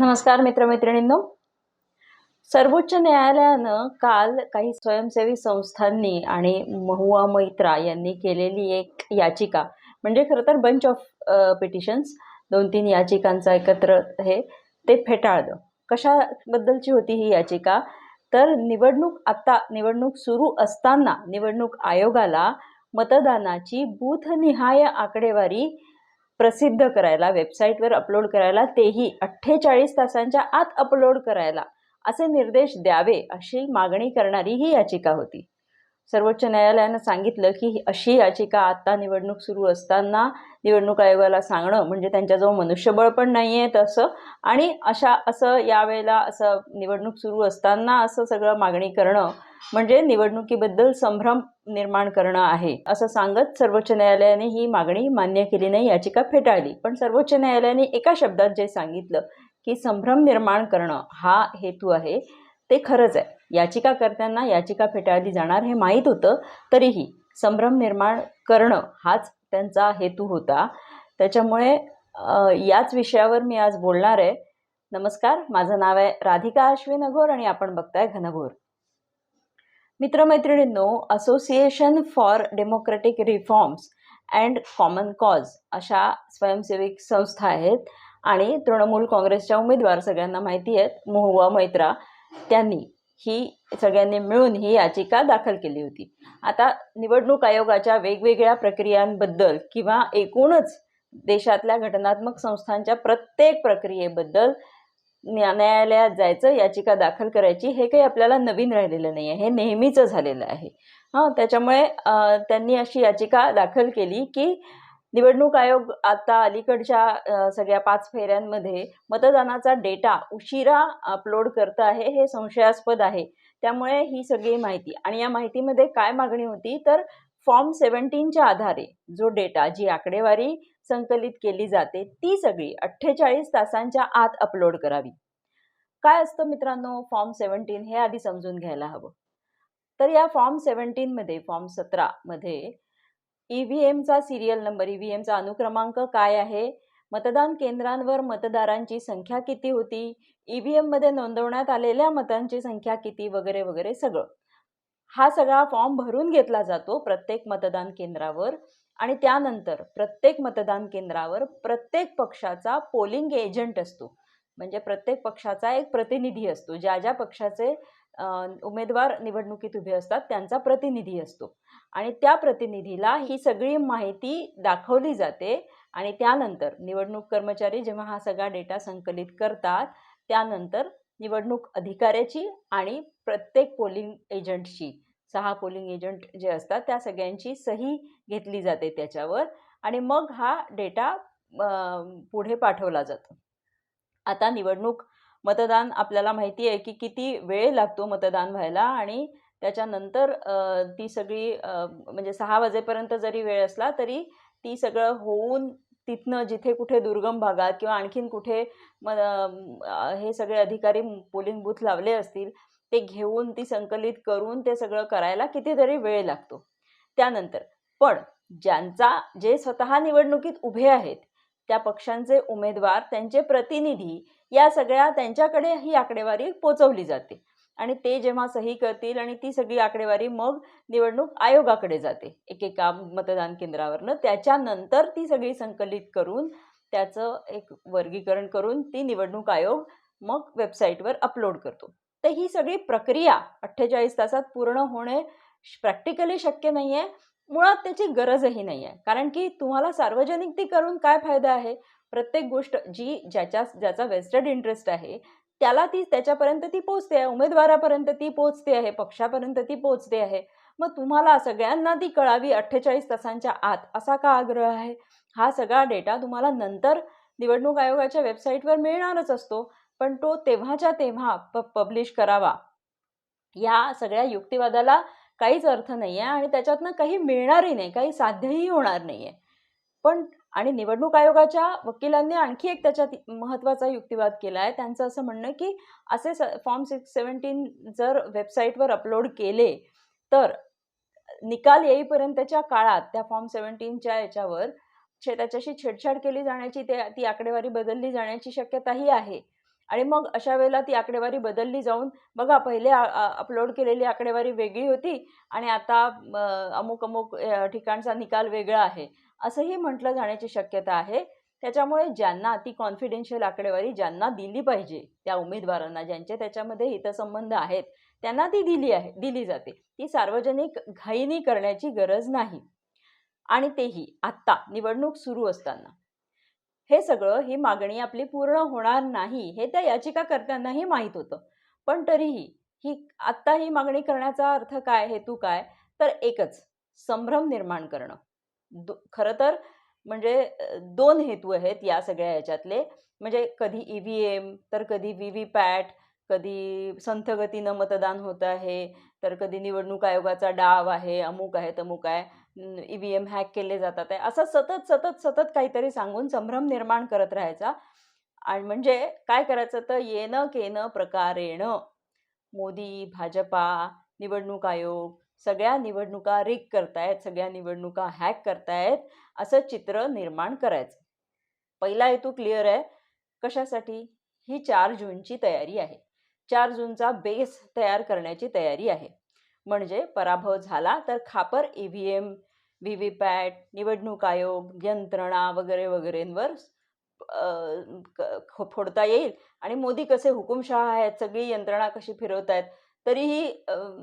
नमस्कार मित्रमैत्रिणींनो. सर्वोच्च न्यायालयानं काल काही स्वयंसेवी संस्थांनी आणि महुआ मैत्रा यांनी केलेली एक याचिका म्हणजे खरं तर बंच ऑफ पिटिशन्स दोन तीन याचिकांचा एकत्र हे ते फेटाळलं. कशाबद्दलची होती ही याचिका? तर निवडणूक आत्ता निवडणूक सुरू असताना निवडणूक आयोगाला मतदानाची बूथनिहाय आकडेवारी प्रसिद्ध करायला वेबसाईटवर अपलोड करायला तेही अठ्ठेचाळीस तासांच्या आत अपलोड करायला असे निर्देश द्यावे अशी मागणी करणारी ही याचिका होती. सर्वोच्च न्यायालयानं सांगितलं की अशी याचिका आता निवडणूक सुरू असताना निवडणूक आयोगाला सांगणं म्हणजे त्यांच्याजवळ मनुष्यबळ पण नाही आहे तसं आणि अशा असं यावेळेला असं निवडणूक सुरू असताना असं सगळं मागणी करणं म्हणजे निवडणुकीबद्दल संभ्रम निर्माण करणं आहे. असं सांगत सर्वोच्च न्यायालयाने ही मागणी मान्य केली नाही याचिका फेटाळली. पण सर्वोच्च न्यायालयाने एका शब्दात जे सांगितलं की संभ्रम निर्माण करणं हा हेतू आहे ते खरंच आहे. याचिकाकर्त्यांना याचिका फेटाळली जाणार हे माहीत होतं तरीही संभ्रम निर्माण करणं हाच त्यांचा हेतू होता. त्याच्यामुळे याच विषयावर मी आज बोलणार आहे. नमस्कार माझं नाव आहे राधिका अश्विन अघोर आणि आपण बघताय घनघोर. मित्रमैत्रिणींनो association for democratic reforms and common cause अशा स्वयंसेवी संस्था आहेत आणि तृणमूल काँग्रेसच्या उमेदवार सगळ्यांना माहिती आहेत मोहुआ मैत्रा त्यांनी ही सगळ्यांनी मिळून ही याचिका दाखल केली होती. आता निवडणूक आयोगाच्या वेगवेगळ्या प्रक्रियांबद्दल किंवा एकूणच देशातल्या घटनात्मक संस्थांच्या प्रत्येक प्रक्रियेबद्दल न्यायालयात जायचं याचिका दाखल करायची हे काही आपल्याला नवीन राहिलेलं नाही आहे हे नेहमीचं झालेलं आहे. हां त्याच्यामुळे त्यांनी अशी याचिका दाखल केली की निवडणूक आयोग आता अलीकडच्या सगळ्या पाच फेऱ्यांमध्ये मतदानाचा डेटा उशिरा अपलोड करत आहे हे संशयास्पद आहे. त्यामुळे ही सगळी माहिती. आणि या माहितीमध्ये काय मागणी होती? तर फॉर्म सेवन्टीनच्या आधारे जो डेटा जी आकडेवारी संकलित केली जाते. ती सगळी अठ्ठेचाळीस तासांच्या आत अपलोड करावी. काय असतं मित्रांनो? फॉर्म सेवन्टीन हे आधी समजून घ्यायला हवं. तर या फॉर्म सेवन्टीनमध्ये फॉर्म सतरामध्ये ई व्ही एमचा सिरियल नंबर ई व्ही एमचा अनुक्रमांक काय आहे? मतदान केंद्रांवर मतदारांची संख्या किती होती? ई व्ही एममध्ये नोंदवण्यात आलेल्या मतांची संख्या किती? वगैरे वगैरे सगळं. हा सगळा फॉर्म भरून घेतला जातो प्रत्येक मतदान केंद्रावर. आणि त्यानंतर प्रत्येक मतदान केंद्रावर प्रत्येक पक्षाचा पोलिंग एजंट असतो. म्हणजे प्रत्येक पक्षाचा एक प्रतिनिधी असतो. ज्या ज्या पक्षाचे उमेदवार निवडणुकीत उभे असतात त्यांचा प्रतिनिधी असतो. आणि त्या प्रतिनिधीला ही सगळी माहिती दाखवली जाते. आणि त्यानंतर निवडणूक कर्मचारी जेव्हा हा सगळा डेटा संकलित करतात त्यानंतर निवडणूक अधिकाऱ्याची आणि प्रत्येक पोलिंग एजंटची सहा पोलिंग एजंट जे असतात त्या सगळ्यांची सही घेतली जाते त्याच्यावर आणि मग हा डेटा पुढे पाठवला जातो. आता निवडणूक मतदान आपल्याला माहिती आहे की किती वेळ लागतो मतदान व्हायला आणि त्याच्यानंतर ती सगळी म्हणजे सहा वाजेपर्यंत जरी वेळ असला तरी ती सगळं होऊन तिथनं जिथे कुठे दुर्गम भागात किंवा आणखीन कुठे म हे सगळे अधिकारी पोलिंग बूथ लावले असतील ते घेऊन ती संकलित करून ते सगळं करायला कितीतरी वेळ लागतो. त्यानंतर पण ज्यांचा जे स्वतः निवडणुकीत उभे आहेत त्या पक्षांचे उमेदवार त्यांचे प्रतिनिधी या सगळ्या त्यांच्याकडे ही आकडेवारी पोचवली जाते. आणि ते जेव्हा सही करतील आणि ती सगळी आकडेवारी मग निवडणूक आयोगाकडे जाते. एकेका मतदान केंद्रावरनं त्याच्यानंतर ती सगळी संकलित करून त्याचं एक वर्गीकरण करून ती निवडणूक आयोग मग वेबसाईटवर अपलोड करतो. तर ही सगळी प्रक्रिया अठ्ठेचाळीस तासात पूर्ण होणे प्रॅक्टिकली शक्य नाही आहे मुळात त्याची गरजही नाही आहे कारण की तुम्हाला सार्वजनिक ती करून काय फायदा आहे? प्रत्येक गोष्ट जी ज्याच्या ज्याचा वेस्टेड इंटरेस्ट आहे त्याला ती त्याच्यापर्यंत ती पोचते आहे. उमेदवारापर्यंत ती पोचते आहे. पक्षापर्यंत ती पोचते आहे. मग तुम्हाला सगळ्यांना ती कळावी अठ्ठेचाळीस तासांच्या आत असा का आग्रह आहे? हा सगळा डेटा तुम्हाला नंतर निवडणूक आयोगाच्या वेबसाईटवर मिळणारच असतो. पण तो तेव्हाच्या तेव्हा प पब्लिश करावा. या सगळ्या युक्तिवादाला काहीच अर्थ नाही आहे आणि त्याच्यातनं काही मिळणारही नाही काही साध्यही होणार नाही आहे पण आणि निवडणूक आयोगाच्या वकिलांनी आणखी एक त्याच्यात महत्त्वाचा युक्तिवाद केला आहे त्यांचं असं म्हणणं की असे स फॉर्म सिक्स सेवन्टीन जर वेबसाईटवर अपलोड केले तर निकाल येईपर्यंतच्या काळात त्या फॉर्म सेवन्टीनच्या याच्यावर छे त्याच्याशी छेडछाड केली जाण्याची ते ती आकडेवारी बदलली जाण्याची शक्यताही आहे. आणि मग अशा वेळेला ती आकडेवारी बदलली जाऊन बघा पहिले अपलोड केलेली आकडेवारी वेगळी होती आणि आता अमुक अमुक ठिकाणचा निकाल वेगळा आहे. असंही म्हटलं जाण्याची शक्यता आहे. त्याच्यामुळे ज्यांना ती कॉन्फिडेन्शियल आकडेवारी ज्यांना दिली पाहिजे त्या उमेदवारांना ज्यांचे त्याच्यामध्ये हितसंबंध आहेत त्यांना ती दिली आहे दिली जाते. ती सार्वजनिक घाईनी करण्याची गरज नाही. आणि तेही आत्ता निवडणूक सुरू असताना. हे सगळं ही मागणी आपली पूर्ण होणार नाही हे त्या याचिकाकर्त्यांनाही माहीत होतं. पण तरीही ही आत्ता ही मागणी करण्याचा अर्थ काय हेतू काय? तर एकच संभ्रम निर्माण करणं. दो खरं तर म्हणजे दोन हेतू आहेत या सगळ्या याच्यातले. म्हणजे कधी ई व्ही एम तर कधी व्ही व्ही पॅट कधी संथगतीनं मतदान होत आहे तर कधी निवडणूक आयोगाचा डाव आहे अमुक आहे तमुक आहे. ई व्ही एम हॅक केले जातात आहे. असं सतत सतत सतत काहीतरी सांगून संभ्रम निर्माण करत राहायचा. आणि म्हणजे काय करायचं तर येणं केनं प्रकारेणं मोदी भाजपा निवडणूक आयोग सगळ्या निवडणुका रिक करतायत सगळ्या निवडणुका हॅक करतायत असं चित्र निर्माण करायचं. पहिला हेतू क्लिअर आहे. कशासाठी? ही चार जूनची तयारी आहे. चार जूनचा बेस तयार करण्याची तयारी आहे. म्हणजे पराभव झाला तर खापर E V M V V PAT निवडणूक आयोग यंत्रणा वगैरे वगैरेंवर क- फोडता येईल. आणि मोदी कसे हुकुमशहा आहेत सगळी यंत्रणा कशी फिरवत आहेत तरीही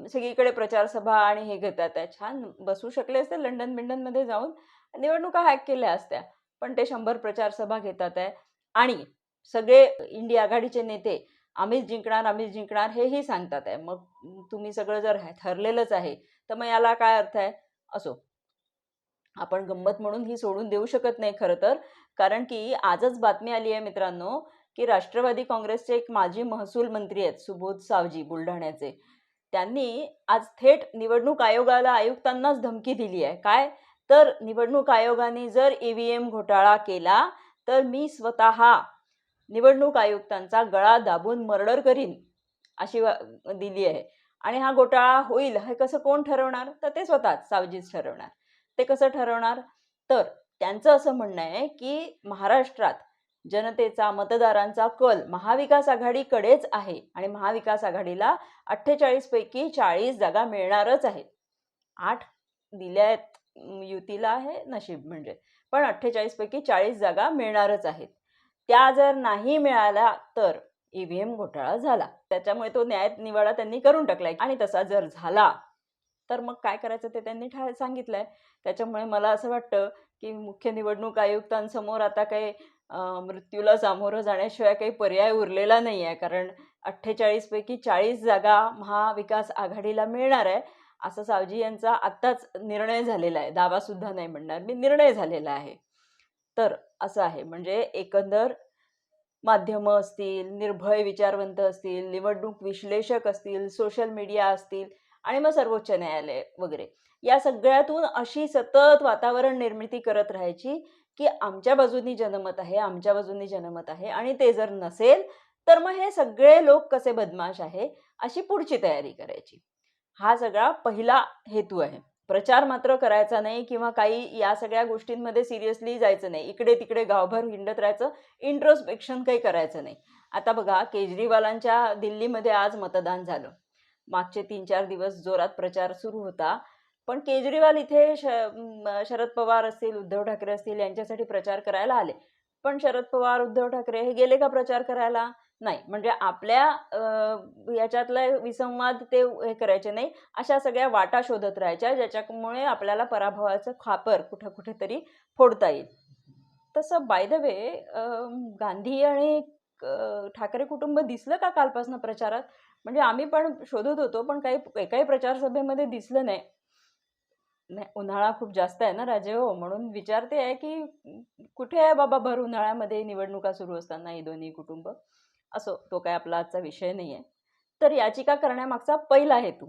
सगळीकडे प्रचारसभा आणि हे घेतात. आहे छान बसू शकले असते लंडन बिंडनमध्ये जाऊन. निवडणुका हॅक केल्या असत्या पण ते शंभर प्रचारसभा घेतात आहे. आणि सगळे इंडिया आघाडीचे नेते आम्हीच जिंकणार आम्हीच जिंकणार हेही सांगतात आहे. मग तुम्ही सगळं जर ठरलेलंच आहे तर मग याला काय अर्थ आहे? असो. आपण गंमत म्हणून ही सोडून देऊ शकत नाही खरं तर. कारण की आजच बातमी आली आहे मित्रांनो की राष्ट्रवादी काँग्रेसचे एक माजी महसूल मंत्री आहेत सुबोध सावजी बुलढाण्याचे. त्यांनी आज थेट निवडणूक आयोगाला आयुक्तांनाच धमकी दिली आहे. काय? तर निवडणूक आयोगाने जर ई व्ही एम घोटाळा केला तर मी स्वतः निवडणूक आयुक्तांचा गळा दाबून मर्डर करीन अशी वा- दिली आहे. आणि हा घोटाळा होईल हे कसं कोण ठरवणार? तर ते स्वतःच सावजीच ठरवणार. ते कसं ठरवणार? तर त्यांचं असं म्हणणं आहे की महाराष्ट्रात जनतेचा मतदारांचा कल महाविकास आघाडीकडेच आहे आणि महाविकास आघाडीला अठ्ठेचाळीस पैकी चाळीस जागा मिळणारच आहेत. आठ दिल्या आहेत युतीला आहे नशीब म्हणजे पण अठ्ठेचाळीस पैकी चाळीस जागा मिळणारच आहेत. त्या जर नाही मिळाल्या तर ई व्ही एम घोटाळा झाला. त्याच्यामुळे तो न्याय निवाडा त्यांनी करून टाकलाय आणि तसा जर झाला तर मग काय करायचं ते त्यांनी ठा सांगितलंय. त्याच्यामुळे मला असं वाटतं की मुख्य निवडणूक आयुक्तांसमोर आता काही मृत्यूला सामोरं जाण्याशिवाय काही पर्याय उरलेला नाही आहे कारण अठ्ठेचाळीसपैकी चाळीस जागा महाविकास आघाडीला मिळणार आहे. असं सावजी यांचा आत्ताच निर्णय झालेला आहे. दावासुद्धा नाही म्हणणार मी निर्णय झालेला आहे. तर असं आहे. म्हणजे एकंदर माध्यमं असतील निर्भय विचारवंत असतील निवडणूक विश्लेषक असतील सोशल मीडिया असतील आणि मग सर्वोच्च न्यायालय वगैरे. या सगळ्यातून अशी सतत वातावरण निर्मिती करत राहायची की आमच्या बाजूनी जनमत आहे आमच्या बाजूनी जनमत आहे आणि ते जर नसेल तर मग हे सगळे लोक कसे बदमाश आहे अशी पुढची तयारी करायची. हा सगळा पहिला हेतू आहे. प्रचार मात्र करायचा नाही किंवा काही या सगळ्या गोष्टींमध्ये सिरियसली जायचं नाही. इकडे तिकडे गावभर हिंडत राहायचं इंट्रोस्पेक्शन काही करायचं नाही. आता बघा केजरीवालांच्या दिल्लीमध्ये आज मतदान झालं. मागचे तीन चार दिवस जोरात प्रचार सुरू होता. पण केजरीवाल इथे शरद पवार असतील उद्धव ठाकरे असतील यांच्यासाठी प्रचार करायला आले. पण शरद पवार उद्धव ठाकरे हे गेले का प्रचार करायला? नाही. म्हणजे आपल्या याच्यातला विसंवाद ते हे करायचे नाही. अशा सगळ्या वाटा शोधत राहायच्या ज्याच्यामुळे आपल्याला पराभवाचं खापर कुठं कुठेतरी फोडता येईल. तसं बाय द वे गांधी आणि ठाकरे कुटुंब दिसलं का कालपासून प्रचारात? म्हणजे आम्ही पण शोधत होतो पण काही एकाही प्रचार सभेमध्ये दिसलं नाही. नाही उन्हाळा खूप जास्त आहे ना राजे हो? म्हणून विचारते आहे की कुठे आहे बाबा भर उन्हाळ्यामध्ये निवडणुका सुरू असताना ही दोन्ही कुटुंब? असो तो काय आपला आजचा विषय नाही आहे. तर याचिका करण्यामागचा पहिला हेतू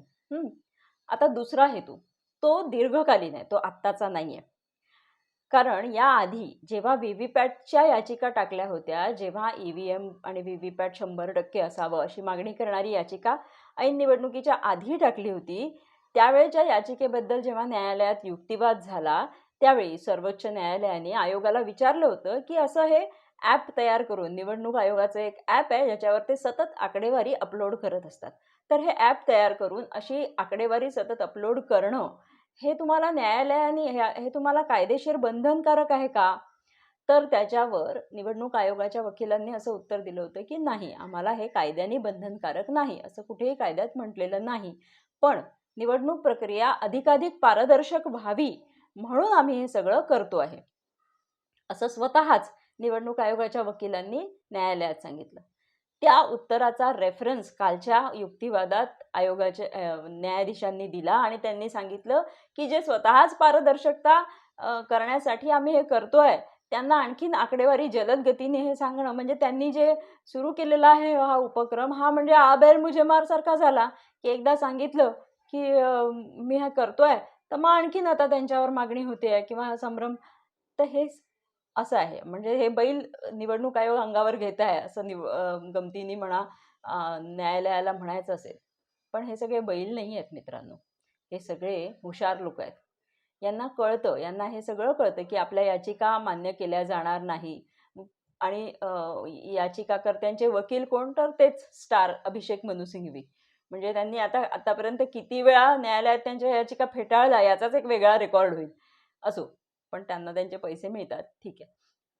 आता दुसरा हेतू तो दीर्घकालीन आहे तो आत्ताचा नाही आहे. कारण याआधी जेव्हा व्ही व्ही पॅटच्या याचिका टाकल्या होत्या जेव्हा ई व्ही एम आणि व्ही व्ही पॅट शंभर टक्के असावं अशी मागणी करणारी याचिका ऐन निवडणुकीच्या आधी टाकली होती त्यावेळेच्या याचिकेबद्दल जेव्हा न्यायालयात युक्तिवाद झाला त्यावेळी सर्वोच्च न्यायालयाने आयोगाला विचारलं होतं की असं हे ॲप तयार करून निवडणूक आयोगाचं एक ॲप आहे ज्याच्यावर ते सतत आकडेवारी अपलोड करत असतात. तर हे ॲप तयार करून अशी आकडेवारी सतत अपलोड करणं हे तुम्हाला न्यायालयाने ह्या हे तुम्हाला कायदेशीर बंधनकारक आहे का? तर त्याच्यावर निवडणूक आयोगाच्या वकिलांनी असं उत्तर दिलं होतं की नाही आम्हाला हे कायद्याने बंधनकारक नाही असं कुठेही कायद्यात म्हटलेलं नाही. पण निवडणूक प्रक्रिया अधिकाधिक पारदर्शक व्हावी म्हणून आम्ही हे सगळं करतो आहे. असं स्वतःच निवडणूक आयोगाच्या वकिलांनी न्यायालयात सांगितलं. त्या उत्तराचा रेफरन्स कालच्या युक्तिवादात आयोगाचे न्यायाधीशांनी दिला आणि त्यांनी सांगितलं की जे स्वतःच पारदर्शकता करण्यासाठी आम्ही हे करतोय त्यांना आणखीन आकडेवारी जलद गतीने हे सांगणं म्हणजे त्यांनी जे सुरू केलेला आहे हा उपक्रम हा म्हणजे आबेर मुजेमार सारखा झाला की एकदा सांगितलं की मी हे करतोय तर मग आणखीन आता त्यांच्यावर मागणी होते आहे किंवा संभ्रम तर हे असं आहे. म्हणजे हे बैल निवडणूक आयोग अंगावर घेत आहे असं निव गमतीने म्हणा न्यायालयाला म्हणायचं असेल. पण हे सगळे बैल नाही आहेत मित्रांनो. हे सगळे हुशार लोक आहेत. यांना कळतं यांना हे सगळं कळतं की आपल्या याचिका मान्य केल्या जाणार नाही. आणि याचिकाकर्त्यांचे वकील कोण? तर तेच स्टार अभिषेक मनुसिंघवी. म्हणजे त्यांनी आता आतापर्यंत किती वेळा न्यायालयात त्यांच्या याचिका फेटाळल्या याचाच एक वेगळा रेकॉर्ड होईल. असो. पण त्यांना त्यांचे पैसे मिळतात. ठीक आहे.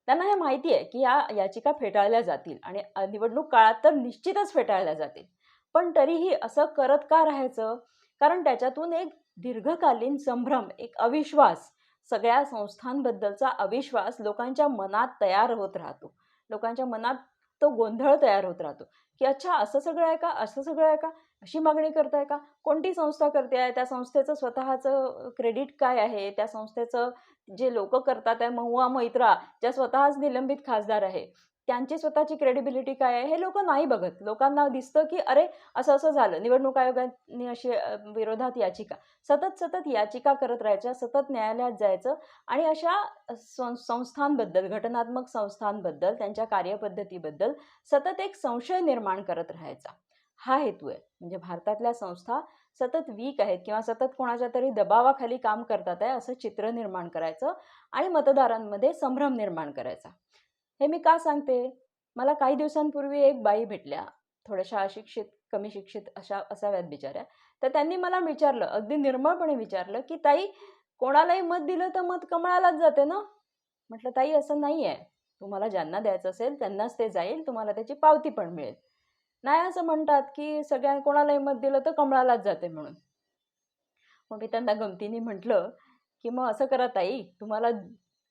त्यांना हे माहिती आहे की या याचिका फेटाळल्या जातील आणि निवडणूक काळात तर निश्चितच फेटाळल्या जातील. पण तरीही असं करत का राहायचं? कारण त्याच्यातून एक दीर्घकालीन संभ्रम एक अविश्वास सगळ्या संस्थांबद्दलचा अविश्वास लोकांच्या मनात तयार होत राहतो. लोकांच्या मनात तो गोंधळ तयार होत राहतो की अच्छा असं सगळं आहे का? असं सगळं आहे का? अशी मागणी करताय का? कोणती संस्था करते आहे? त्या संस्थेचं स्वतःचं क्रेडिट काय आहे? त्या संस्थेचं जे लोक करतात आहे महुआ मैत्रा ज्या स्वतःच निलंबित खासदार आहे त्यांची स्वतःची क्रेडिबिलिटी काय आहे हे लोक नाही बघत. लोकांना दिसतं की अरे असं असं झालं. निवडणूक आयोगाने अशी विरोधात याचिका. सतत सतत याचिका करत राहायच्या सतत न्यायालयात जायचं आणि अशा सं संस्थांबद्दल घटनात्मक संस्थांबद्दल त्यांच्या कार्यपद्धतीबद्दल सतत एक संशय निर्माण करत राहायचा. हा हेतू आहे. म्हणजे भारतातल्या संस्था सतत वीक आहेत किंवा सतत कोणाच्या तरी दबावाखाली काम करतात आहे असं चित्र निर्माण करायचं आणि मतदारांमध्ये संभ्रम निर्माण करायचा. हे मी का सांगते? मला काही दिवसांपूर्वी एक बाई भेटल्या. थोड्याशा अशिक्षित कमी शिक्षित अशा असाव्यात बिचाऱ्या. तर त्यांनी मला विचारलं अगदी निर्मळपणे विचारलं की ताई कोणालाही मत दिलं तर मत कमळालाच जाते ना? म्हटलं ताई असं नाही आहे तुम्हाला ज्यांना द्यायचं असेल त्यांनाच ते जाईल. तुम्हाला त्याची पावती पण मिळेल. नाही असं म्हणतात की सगळ्या कोणालाही मत दिलं तर कमळालाच जाते म्हणून. मग मी त्यांना गमतीने म्हटलं की मग असं करा ताई. तुम्हाला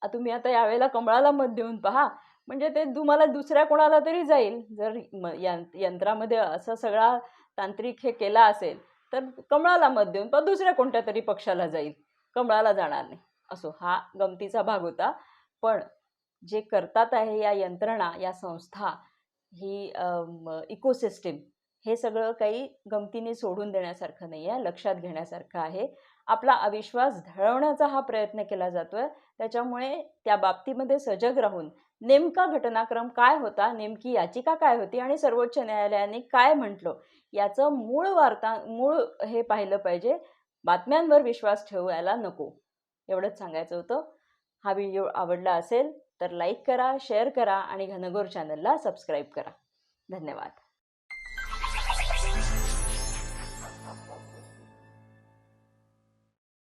तुम्ही आता यावेळेला कमळाला मत देऊन पहा. म्हणजे ते तुम्हाला दुसऱ्या कोणाला तरी जाईल. जर म यंत्रामध्ये असं सगळा तांत्रिक हे केला असेल तर कमळाला मत देऊन पण दुसऱ्या कोणत्या तरी पक्षाला जाईल. कमळाला जाणार नाही. असो हा गमतीचा भाग होता. पण जे करतात आहे या यंत्रणा या संस्था ही इकोसिस्टीम हे सगळं काही गमतीने सोडून देण्यासारखं नाही आहे लक्षात घेण्यासारखं आहे. आपला अविश्वास ढळवण्याचा हा प्रयत्न केला जातो आहे त्याच्यामुळे त्या बाबतीमध्ये सजग राहून नेमका घटनाक्रम काय होता नेमकी याचिका काय होती आणि सर्वोच्च न्यायालयाने काय म्हटलं याचं मूळ वार्ता मूळ हे पाहिलं पाहिजे. बातम्यांवर विश्वास ठेवायला नको. एवढंच सांगायचं होतं. हा व्हिडिओ आवडला असेल तर लाईक करा शेअर करा आणि घनघोर चॅनलला सबस्क्राईब करा. धन्यवाद.